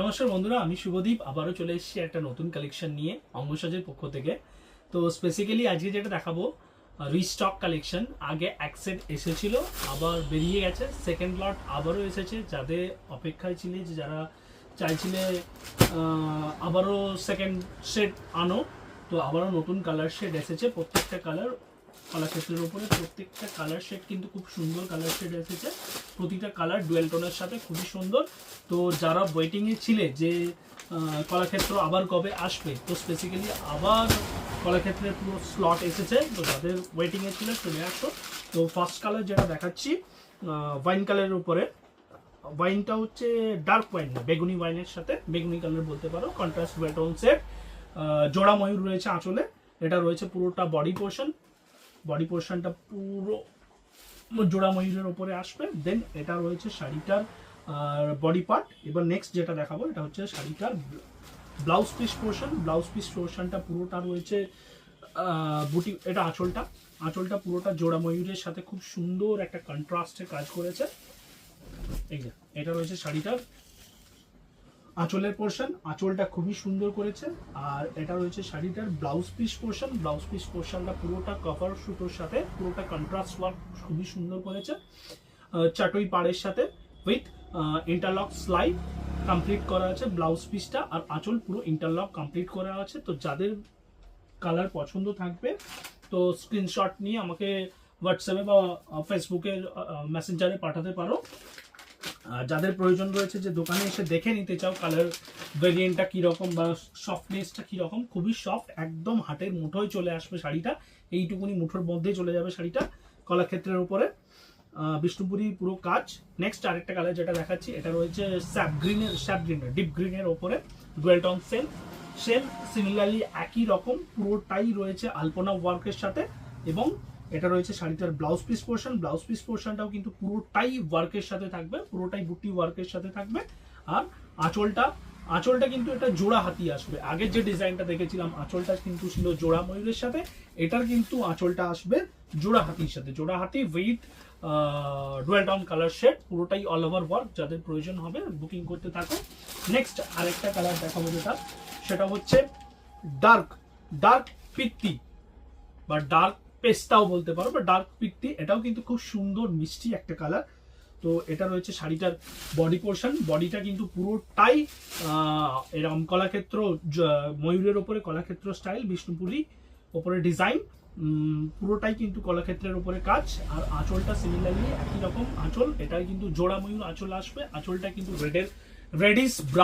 নমস্কার বন্ধুরা, আমি শুভদীপ। আবারও চলে এসেছি একটা নতুন কালেকশন নিয়ে অঙ্গসাজের পক্ষ থেকে। তো স্পেসিক্যালি আজকে যেটা দেখাবো রিস্টক কালেকশন আগে এক সেট এসেছিল, আবার বেরিয়ে গেছে। সেকেন্ড লট আবারও এসেছে। যাদের অপেক্ষায় ছিলে, যে যারা চাইছিলে আবারও সেকেন্ড সেট আনো, তো আবারও নতুন কালার শেড এসেছে। প্রত্যেকটা কালার কলাক্ষেত্রের উপরে প্রত্যেকটা কালার শেড কিন্তু খুব সুন্দর কালার শেড এসেছে। প্রতিটা কালার ডুয়েল টোনের সাথে খুবই সুন্দর। তো যারা ওয়েটিংয়ে ছিলে যে কলাক্ষেত্র আবার কবে আসবে, তো স্পেসিক্যালি আবার কলাক্ষেত্রের পুরো স্লট এসেছে। তো যাদের ওয়েটিংয়ে ছিল চলে আসো। তো ফার্স্ট কালার যেটা দেখাচ্ছি ওয়াইন কালারের উপরে। ওয়াইনটা হচ্ছে ডার্ক ওয়াইন না বেগুনি ওয়াইনের সাথে। বেগুনি কালার বলতে পারো কন্ট্রাস্ট ওয়েটন সেট জোড়া ময়ূর রয়েছে আঁচলে। এটা রয়েছে পুরোটা বডি পোর্শন বডি পোর্শনটা পুরো জোড়া ময়ূরের ওপরে আসবে দেন এটা রয়েছে শাড়িটার বডি পার্ট এবার নেক্সট যেটা দেখাবো, এটা হচ্ছে শাড়িটার blouse piece portion blouse piece পোর্শনটা পুরোটা রয়েছে বুটি এটা আঁচলটা। আঁচলটা পুরোটা জোড়া ময়ূরের সাথে খুব সুন্দর একটা কন্ট্রাস্টে কাজ করেছে। এই যে, এটা রয়েছে শাড়িটার আঁচলের পোর্শন আঁচলটা খুবই সুন্দর করেছে, আর এটা রয়েছে শাড়িটার blouse piece portion blouse piece পোর্শনটা পুরোটা কভার সুতোর সাথে, পুরোটা কন্ট্রাস্ট ওয়ার্ক খুবই সুন্দর করেছে। চাটুই পাড়ের সাথে উইথ ইন্টারলক স্লাইড কমপ্লিট করা আছে ব্লাউজ পিসটা আর আঁচল পুরো ইন্টারলক কমপ্লিট করা আছে। তো যাদের কালার পছন্দ থাকবে, তো স্ক্রিনশট নিয়ে আমাকে হোয়াটসঅ্যাপে বা ফেসবুকে মেসেঞ্জারে পাঠাতে পারো। যাদের প্রয়োজন রয়েছে যে দোকানে এসে দেখে নিতে চাও কালার ভেরিয়েন্টটা কীরকম বা সফটনেসটা কীরকম, খুবই সফট একদম হাটের মুঠোয় চলে আসবে শাড়িটা। এইটুকুনি মুঠোর মধ্যেই চলে যাবে শাড়িটা কলাক্ষেত্রের উপরে। বিষ্ণুপুরি পুরো কাজ। নেক্সট আরেকটা কালার যেটা দেখাচ্ছি, এটা রয়েছে স্যাপ গ্রিনের স্যাপ গ্রিনের ডিপ গ্রিনের ওপরে ডুয়েল টন সেল সেম সিমিলারলি একই রকম, পুরোটাই রয়েছে আলপনা ওয়ার্কের সাথে এবং এটা রয়েছে শাড়িটার blouse piece portion blouse piece পোর্শনটাও কিন্তু পুরোটাই ওয়ার্কের সাথে থাকবে, পুরোটাই বুটি ওয়ার্কের সাথে থাকবে। আর আঁচলটা আঁচলটা কিন্তু এটা জোড়া হাতি আসবে। আগের যে ডিজাইনটা দেখেছিলাম, আঁচলটা কিন্তু ছিল জোড়া ময়ূরের সাথে, এটার কিন্তু আঁচলটা আসবে জোড়া হাতির সাথে। জোড়া হাতি with dual tone colour shade পুরোটাই অল ওভার ওয়ার্ক যাদের প্রয়োজন হবে বুকিং করতে থাকো। নেক্সট আরেকটা কালার দেখাবো যেটা, সেটা হচ্ছে ডার্ক ডার্ক পিত্তি বা ডার্ক পেস্তাও বলতে পারো, বা ডার্ক পিত্তি, এটাও কিন্তু খুব সুন্দর, মিষ্টি একটা কালার তো এটা রয়েছে শাড়িটার বডি পোর্শন বডিটা কিন্তু পুরোটাই এরকম কলাক্ষেত্র ময়ূরের ওপরে কলাক্ষেত্র স্টাইল বিষ্ণুপুরি ওপরে ডিজাইন পুরোটাই কিন্তু কলাক্ষেত্রের উপরে কাজ, আর আঁচলটা সিমিলারলি একই রকম আঁচল এটাই কিন্তু জোড়া ময়ূর আঁচল আসবে, আঁচলটা কিন্তু রেডের রেডিস ব্রাউন